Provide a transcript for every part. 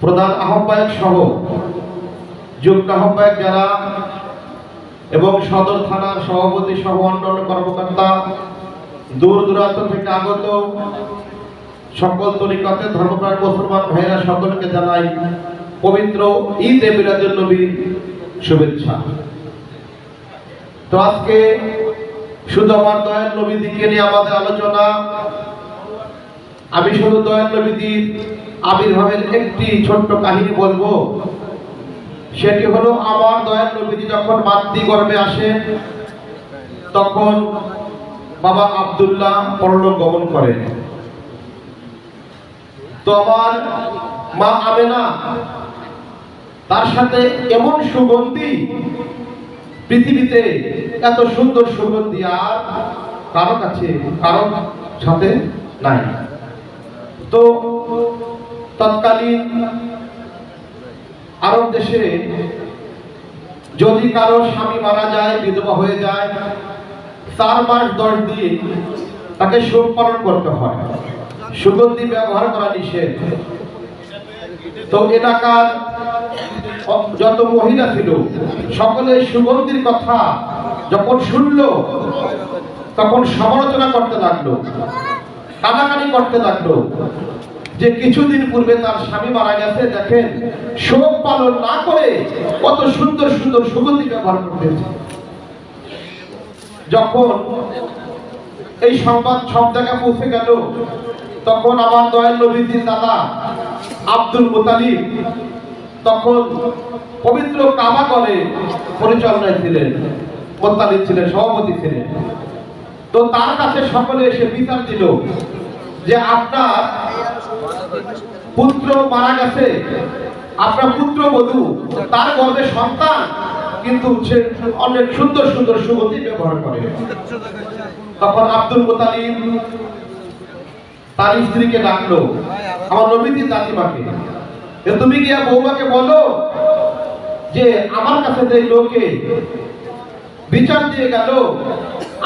প্রধান আহ্বায়ক সহ যুক্ত আহ্বায়ক যারা এবং সদর থানার সভাপতি সহ অন্যান্য কর্মকর্তা, দূর দূরান্ত থেকে আগত সকল তরিকতে ধর্মপ্রাণ মুসলমান ভাইরা সকলকে জানাই পবিত্র ঈদ এ মিলাদুন নবীর শুভেচ্ছা। তো আজকে শুধু আমার দয়াল নবীদিকে নিয়ে আমাদের আলোচনা আমি শুধু দয়াল নবীদির আবির্ভাবের একটি ছোট্ট কাহিনী বলব। সেটি হলো আমার দয়াল নবীজি যখন মাতৃ গর্ভে আসে, তখন বাবা আব্দুল্লাহ পরলোক গমন করেন। তো আমার মা আমেনা, তার সাথে এমন সুগন্ধি, পৃথিবীতে এত সুন্দর সুগন্ধি আর কারও কাছে, কারও সাথে নাই। তো তৎকালীন আরব দেশে যদি কারও স্বামী মারা যায়, বিধবা হয়ে যায়, চার মাস, দশ দিন তাকে শোক পালন করতে হয়। সুগন্ধি ব্যবহার করা নিষেধ। তো এলাকার যত মহিলা ছিল, সকলে সুগন্ধির কথা যখন শুনলো, তখন সমালোচনা করতে লাগল। কানাকানি করতে লাগল। যে কিছুদিন পূর্বে তার স্বামী মারা গেছে, দেখেন, শোক পালন না করে কত সুন্দর সুন্দর সুগন্ধি ব্যবহার করতেছে যখন এই সংবাদ সব জায়গায় পৌঁছে গেল, তখন আমার দয়াল নবীজির দাদা আব্দুল মুতালিব তখন পবিত্র কাবা করে পরিচালনায় ছিলেন মোত্তালিব ছিলেন, সভাপতি ছিলেন। তো তার কাছে সকলে এসে বিচার দিল যে আপনার পুত্র মারা গেছে, আপনার পুত্র বধূ, তার গর্ভে সন্তান, কিন্তু সে অনেক সুন্দর সুন্দর সুগন্ধি ব্যবহার করে। তখন আব্দুল মোতালিব তার স্ত্রীকে ডাকলো, আমার নবীতি দাদিমাকে তুমি গিয়া বৌমাকে বলো যে আমার কাছে যে লোকে বিচার দিয়ে গেল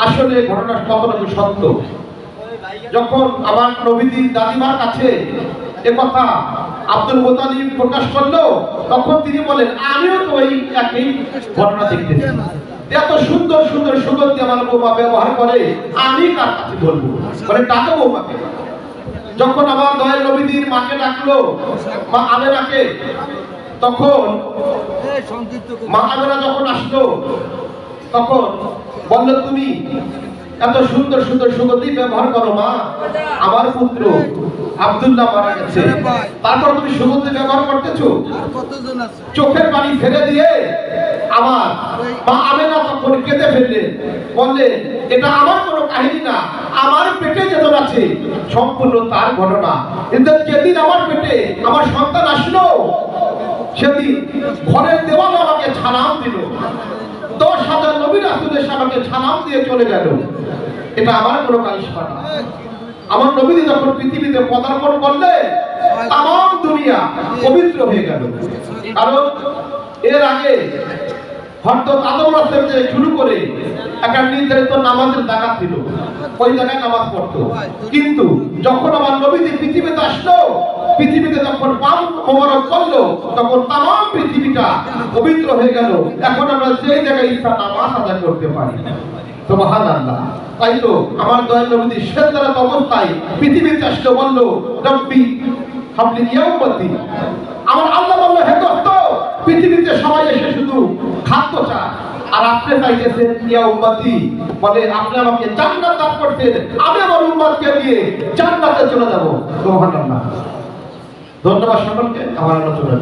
আসলে ঘটনা কতটুকু সত্য। যখন আমার নবীদিন দাদিমার কাছে এ কথা আব্দুল মোতালিব প্রকাশ করল তখন তিনি বলেন আমিও তো ওই একই ঘটনা দেখতেছি। এত সুন্দর সুন্দর সুগন্ধি আমার বৌমা ব্যবহার করে আমি কার কাছে বলব মানে ডাকো বৌমাকে। যখন আমার দয়াল নবীদির মাকে ডাকলো মা আমেনাকে তখন মা আমেনা যখন আসলো তখন বলল তুমি এত সুন্দর সুন্দর সুগন্ধি ব্যবহার করো মা। আমার পুত্র আব্দুল্লাহ মারা গেছে। তারপর তুমি সুগন্ধি ব্যবহার করতেছো? চোখের পানি ফেলে দিয়ে আমার মা আমেনা তখন কেঁদে ফেললেন বললেন এটা আমার কোনো কাহিনী না। আমার পেটে যেদিন আছে সম্পূর্ণ তার ঘটনা। কিন্তু যেদিন আমার পেটে আমার সন্তান আসলো সেদিন ঘরের দেওয়াল আমাকে ছানাম দিল। দশ হাজার নবীর আসলে আমাকে ছানাম দিয়ে চলে গেল। এটা আমার কোনো কারিশমা না। আমার নবীজি যখন পৃথিবীতে পদার্পণ করলে তাম দুনিয়া পবিত্র হয়ে গেল। কারণ এর আগে হয়তো আদম রাস্তার থেকে শুরু করে একটা নির্ধারিত নামাজের জায়গা ছিল ওই জায়গায় নামাজ পড়তো। কিন্তু যখন আমার নবীজি পৃথিবীতে আসলো পৃথিবীতে যখন মোবারক করল তখন তাম পৃথিবীটা পবিত্র হয়ে গেল। এখন আমরা সেই জায়গায় ইচ্ছা নামাজ আদায় করতে পারি। সবাই এসে শুধু আপনি আমাকে জান্নাত আমি চলে যাব। ধন্যবাদ সকলকে আমার আলোচনা